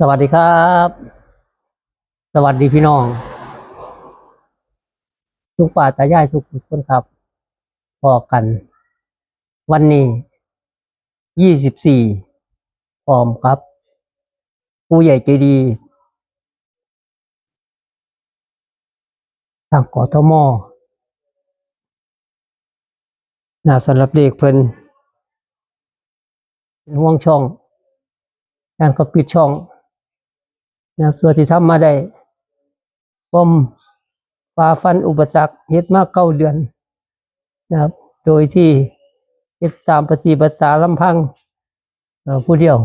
สวัสดีครับ สวัสดีพี่น้องลุงป่าตายายสุขทุกคนครับพอกัน วันนี้ยี่สิบสี่พร้อมครับ ผู้ใหญ่ใจดี ทางกอทมนาสำหรับเด็กเพิ่นเป็นห่วงช่องงานก็ปิดช่อง นะส่วนที่ทำมาได้ปมฝ่าฟันอุปสรรคเฮ็ดมาเก้าเดือนนะครับ โดยที่เฮ็ดตามภาษีภาษาลำพังผู้เดียว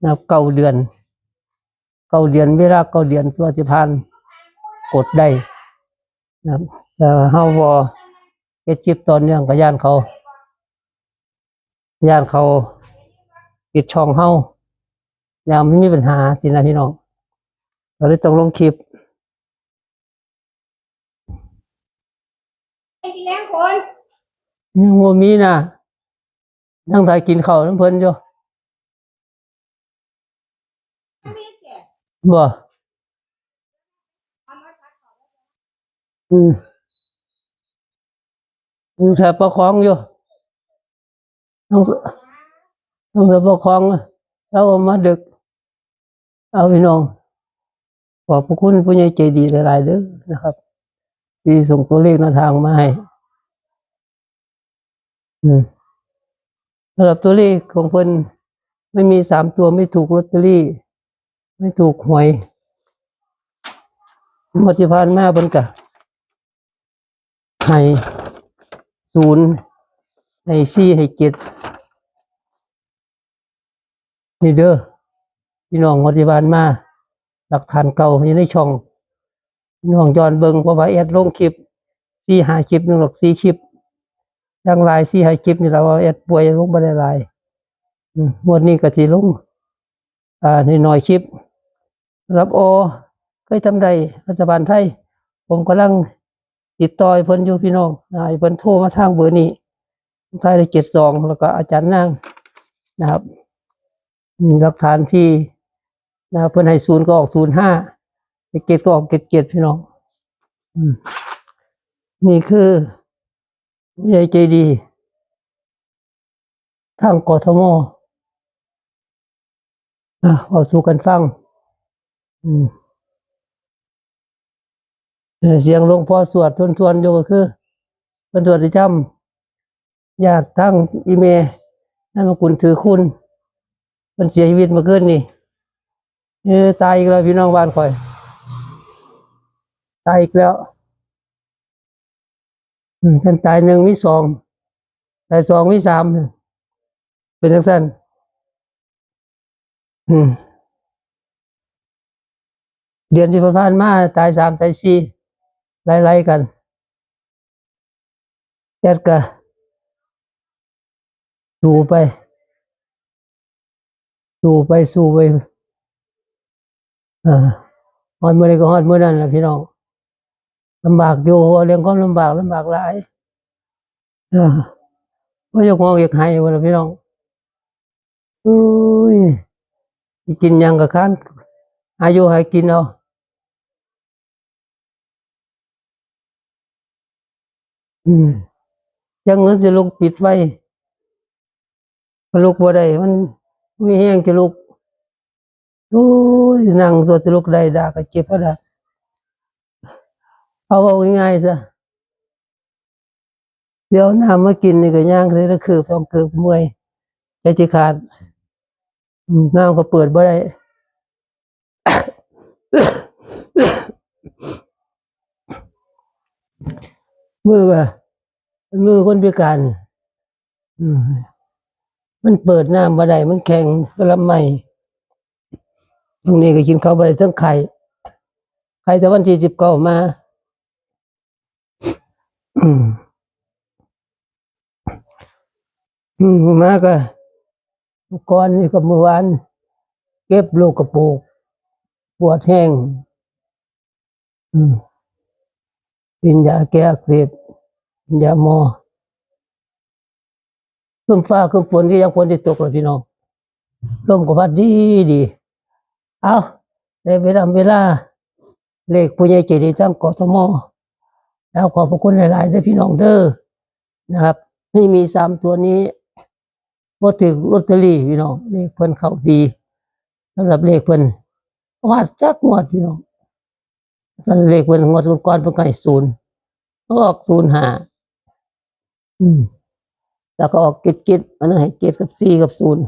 นะครับเก้าเดือนเก้าเดือนเวลาเก้าเดือนตัวที่ผ่านกดได้นะครับจะเฮาบ่เฮ็ดคลิปตอนเนื่องกับย่านเขาย่านเขาปิดช่องเฮายังไม่มีปัญหาสินะพี่น้อง เราเลยต้องลงคลิปไอ้ที่เลี้ยงคนยังบ่มีนะนั่งถ่ายกินข้าวน้ำเพลินอยู่ไม่มีเสียบ่ทำมาชัดขอบอืมยังแสบประคองอยู่ต้องต้องแสบประคองแล้วเอามาดึก เอาพี่น้องข อบพระคุณผู้ใหญ่ใจดีหลาย ๆ เด้อนะครับ ที่ส่งตัวเลขหน้าทางมาให้สำหรับตัวเลขของเพิ่นไม่มีสามตัวไม่ถูกลอตเตอรี่ ไม่ถูกหวยงวดที่ผ่านมาเพิ่นกะให้ศูนย์ให้สี่ให้เจ็ดนี่เด้อพี่น้องงวดที่ผ่านมา หลักฐานเก่าอยู่ในช่องพี่น้องย้อนเบิงเพราะว่าแอดลงคลิปสี่หาคลิปหนึ่งหรอกสี่คลิปดังลายสี่หาคลิปนี่เราว่าแอดป่วยลงบ่ได้ลายอืมงวดนี้ก็สิลงอ่าในหน่อยคลิป รับโอเคยทำได้รัฐบาลไทย ผมกำลังติดต่อเพิ่นอยู่พี่น้องอ่าให้เพิ่นโทรมาทางเบอร์นี้ไทยได้เจ็ดสองแล้วก็อาจารย์นางนะครับหลักฐานที่ นะเพิ่นให้ศูนย์ก็ออกศูนย์ห้าเกตก็ออกเกตเกตพี่น้องนี่คือผู้ใหญ่ใจดี ทางกทมอะเอาสู่กันฟัง อืมเสียงหลวงพ่อสวดทวนทวนๆอยู่ก็คือเป็นสวดที่จำญาติทั้งอีเมนั่นมาคุณถือคุณมันเสียชีวิตมาขึ้นนี่ เออตายอีกแล้วพี่น้องบ้านคอย ตายอีกแล้วท่านตายหนึ่งมีสองตายสองมีสามเป็นทั้งสั้นเดือนที่ผ่านมาตายสามตายสี่ไล่ๆกันแอดก็สู้ไป สู้ไปสู้ไป ฮอดเมื่อไรก็ฮอดเมื่อนั้นแหละพี่น้องลำบากอยู่เรื่องความลำบากลำบากหลายเออก็อยากมองอยากให้วะล่ะพี่น้องอุ้ยกินยังกับคันอายุให้กินเอาอืมยังเงินจะลุกปิดไว้ลุกบ่ได้มันมีแห้งจะลุก โอ้ยนั่งสวดลุกได้ด่าก็เจ็บพอดาเอาเอาง่ายๆซะเดี๋ยวน้ำมากินนี่ก็ย่างเลยละคือต้องเกือบเมื่อยใจจิขาดน้ำก็เปิดบ่ได้มือว่ามือคนพิการมันเปิดน้ำบ่ได้มันแข็งกระไม่ ตรงนี้ก็กินข้าวได้ทั้งไข่ไข่แต่วันที่สิบเก้ามาอืมมมาก็ก่อนนี่ก็เมื่อวานเก็บลูกกระโปกปวดแห้งอืมกินยาแก้อักเสบกินยาหมอขึ้นฟ้าขึ้นฝนที่ยังฝนที่ตกเลยพี่น้องลมก็พัดดีดี เอาได้เวลาเวลา เลขผู้ใหญ่ใจดีทั้งกทมแล้วขอบพระคุณหลายๆเด้อพี่น้องเด้อนะครับ นี่มีสามตัวนี้บ่ถึงลอตเตอรี่พี่น้องเลขเพิ่นเข้าดีสำหรับเลขเพิ่นวาดจักงวดพี่น้องสำหรับเลขเพิ่นงวดก่อนเพิ่นก็ศูนย์ก็ออกศูนย์ห้าอืมแล้วก็ออกเกตเกตอันนั้นให้เกตกับสี่กับศูนย์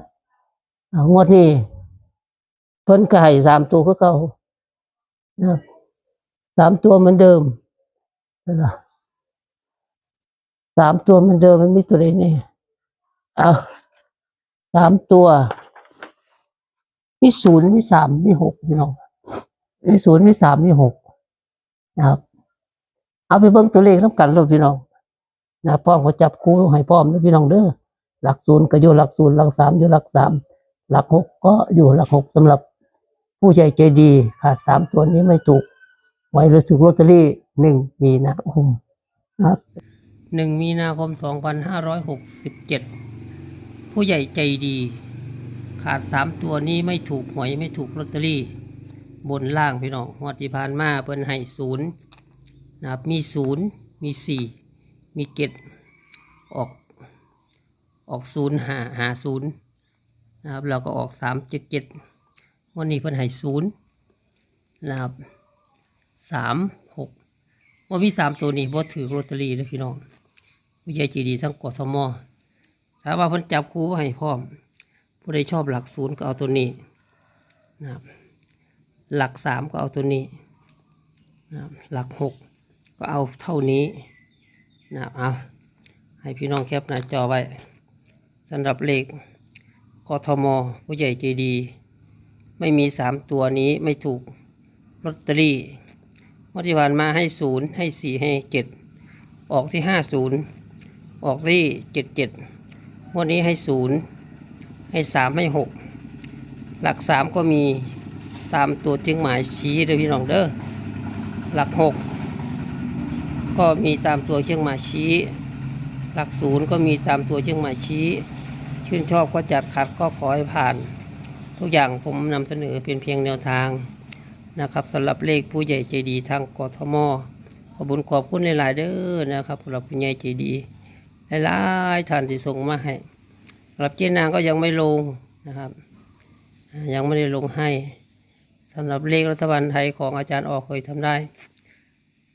งวดนี้ เพิ่นก็ให้สามตัวคือเก่านะสามตัวเหมือนเดิมนะสามตัวเหมือนเดิมมันมีตัวใดเนี่ยเอาสามตัวมีศูนย์มีสามมีหกพี่น้องมีศูนย์มีสามมีหกนะครับ เอาไปเบิ่งตัวเลขน้ำกันเลยพี่น้องนะพร้อมก็จับคู่ให้พร้อมนะพี่น้องเด้อหลักศูนย์ก็อยู่หลักศูนย์หลักสามอยู่หลักสามหลักหกก็อยู่หลักหกสำหรับ ผู้ใจใจดีขาดสามตัวนี้ไม่ถูก ไว้รู้สึกลอตเตอรี่หนึ่งมีนาคมครับหนึ่งมีนาคมสองพันห้าร้อยหกสิบเจ็ดผู้ใหญ่ใจดี ขาดสามตัวนี้ไม่ถูกหวยไม่ถูกลอตเตอรี่ บนล่างพี่น้องงวดที่ผ่านมาเพิ่นให้ศูนย์นะครับมีศูนย์มีสี่มีเกตออกออกศูนย์หาหาศูนย์นะครับเราก็ออกสามเจ็ดเจ็ด วันนี้เพิ่นให้ศูนย์นะครับสามหกว่ามีสามตัวนี้บ่ถือลอตเตอรี่เลยพี่น้องผู้ใหญ่ใจดีทั้งกทมถ้าว่าเพิ่นจับคู่ให้พร้อม ผู้ใดชอบหลักศูนย์ก็เอาตัวนี้นะครับหลักสามก็เอาตัวนี้นะครับหลักหกก็เอาเท่านี้นะครับเอาให้พี่น้องแคปหน้าจอไว้สำหรับเลขกทมผู้ใหญ่ใจดี ไม่มีสามตัวนี้ไม่ถูกลอตเตอรี่วัที่ผ่านมาให้ศูนย์ให้สี่ให้เจ็ดออกที่ห้าศูนย์ออกที่เจ็ดเจ็ดวันนี้ให้ศูนย์ให้สามให้หกหลักสามก็มีตามตัวจึงหมายชี้เลยพี่น้องเด้อหลักหกก็มีตามตัวเชียงหม่ชี้ หลักศูนย์ก็มีตามตัวเชียงหม่ชี้ ชื่นชอบก็จัดขัดก็ขอให้ผ่าน ทุกอย่างผมนำเสนอเป็นเพียงแนวทางนะครับสำหรับเลขผู้ใหญ่ใจดีทางกทมขอบุญขอบคุณหลาย ๆ เด้อนะครับสำหรับผู้ใหญ่ใจดีหลายๆท่านที่ส่งมาให้สำหรับเจ๊นางก็ยังไม่ลงนะครับ ยังไม่ได้ลงให้สำหรับเลขรัฐบาลไทยของอาจารย์ออกเคยทำได้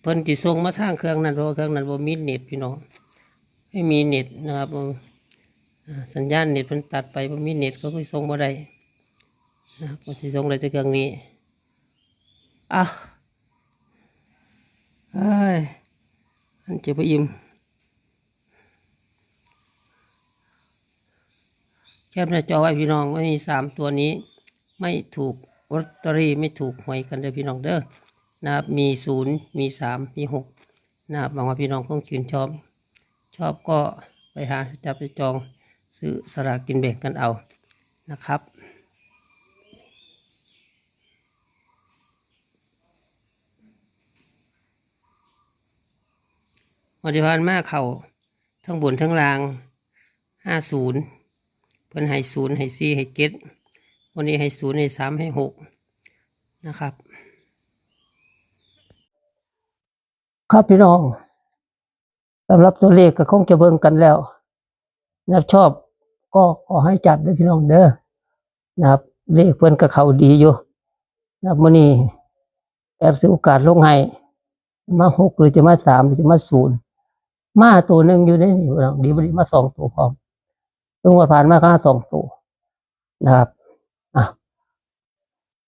เพิ่นจิส่งมาทางเครื่องนั้นเพราะเครื่องนั้นบ่มีเน็ตพี่น้องไม่มีเน็ตนะครับสัญญาณเน็ตเพิ่นตัดไปบ่มีเน็ตก็คือส่งบ่ได้ นะครับบ่สิส่งได้จากเครื่องนี้อะเอ้ยอันเจ็บบ่อิ่มแคปหน้าจอไว้พี่น้องไม่มีสามตัวนี้ ไม่ถูกลอตเตอรี่ไม่ถูกหวยกันเด้อพี่น้องเด้อนะครับมีศูนย์มีสามมีหกนะครับหวังว่าพี่น้องคงชื่นชอบ ชอบก็ไปหาจับไปจองซื้อสลากกินแบ่งกันเอานะครับ วันที่ผ่านมาเขาทั้งบนทั้งล่างห้าศูนย์เพิ่นให้ศูนย์ให้สี่ให้เจ็ดวันนี้ให้ศูนย์ให้สามให้หกนะครับ ครับพี่น้องสำหรับตัวเลขก็คงจะเบิ่งกันแล้วนะครับชอบก็ขอให้จัดด้วยพี่น้องเด้อนะครับเลขเพิ่นก็เขาดีอยู่นะครับมื้อนี้แอบสิโอกาสลงให้มาหกหรือจะมาสามหรือจะมาศูนย์ มาตัวหนึ่งอยู่ในนี่พี่น้องดีบ่ดีมาสองตัวพร้อมซึ่งวันผ่านมาก็สองตัวนะครับอะ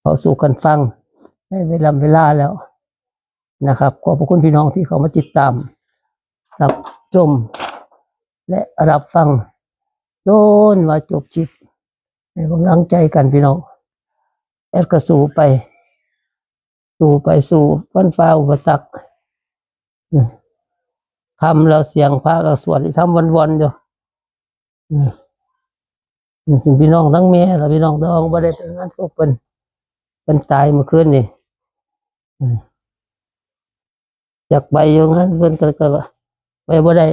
ขอสู่กันฟังได้เวลาเวลาแล้วนะครับขอบพระคุณพี่น้องที่เขามาติดตาม รับชมและรับฟังโยนว่าจบจิตให้กำลังใจกันพี่น้องแอดก็สู่ไป สู่ไปสู่ฟันฟ้าอุปสรรค อืมคำเราเสียงพระก็สวดที่ทำวันๆอยู่อืมอืมถึงพี่น้องทั้งแม่และพี่น้องทั้งองบ่ได้เป็นงานศพเป็นเป็นตายเมื่อคืนนี่อยากไปอยู่งั้นเพิ่อนก็ก็ไปบ่ได้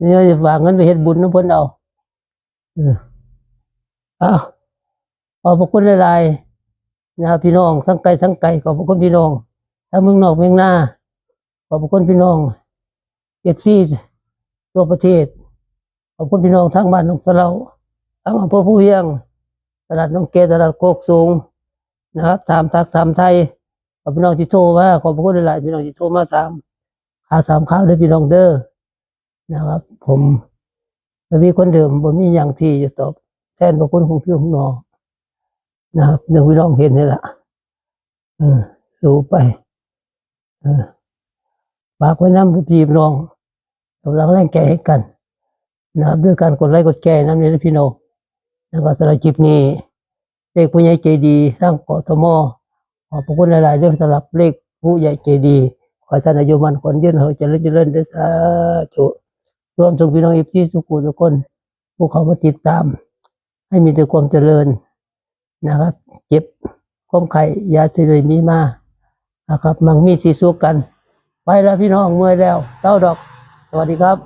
นี่จะฝากเงินไปเฮ็ดบุญนะเพิ่นเอาเออเอาขอบพระคุณหลายนะครับพี่น้องทั้งไกลทั้งไกลขอบพระคุณพี่น้องทั้งเมืองนอกเมืองหน้าขอบพระคุณพี่น้อง เอฟซีตัวประเทศ ขอบคุณพี่น้องทั้งบ้านน้องสะเลาทั้งอำเภอผู้เวียง ตลาดน้องเกตลาดโคกสูงนะครับสามทักสามไทยขอบพี่น้องที่โทรมาขอบพระคุณหลายพี่น้องที่โทรมาสามข่าวสามข่าวด้วยพี่น้องเด้อนะครับ ผมจะมีคนเดิมผมมีอย่างที่จะตอบแทนพระคุณของพี่ของน้องนะครับหนึ่งพี่น้องเห็นนี่แหละเออสู้ไป เออ ฝากไว้น้ำพี่น้องกำลังแรงแก่ให้กันนะครับด้วยการกดไลค์กดแชร์นั่นเองนะพี่น้องแล้วก็สำหรับคลิปนี้เลขผู้ใหญ่ใจดี สร้างกทมขอบพระคุณหลายๆเรื่องสำหรับเลขผู้ใหญ่ใจดี ขอให้ท่านอายุมันคนยืนเฮาเจริญเจริญด้วยสาธุรวมถึงพี่น้องเอฟซีสุขุทุกคนผู้เขามาติดตาม ให้มีแต่ความเจริญนะครับ เจ็บความไข่ยาสิเลยมีมานะครับมังมีสีสุขกัน ไปแล้วพี่น้องเมื่อยแล้วเต้าดอก สวัสดีครับ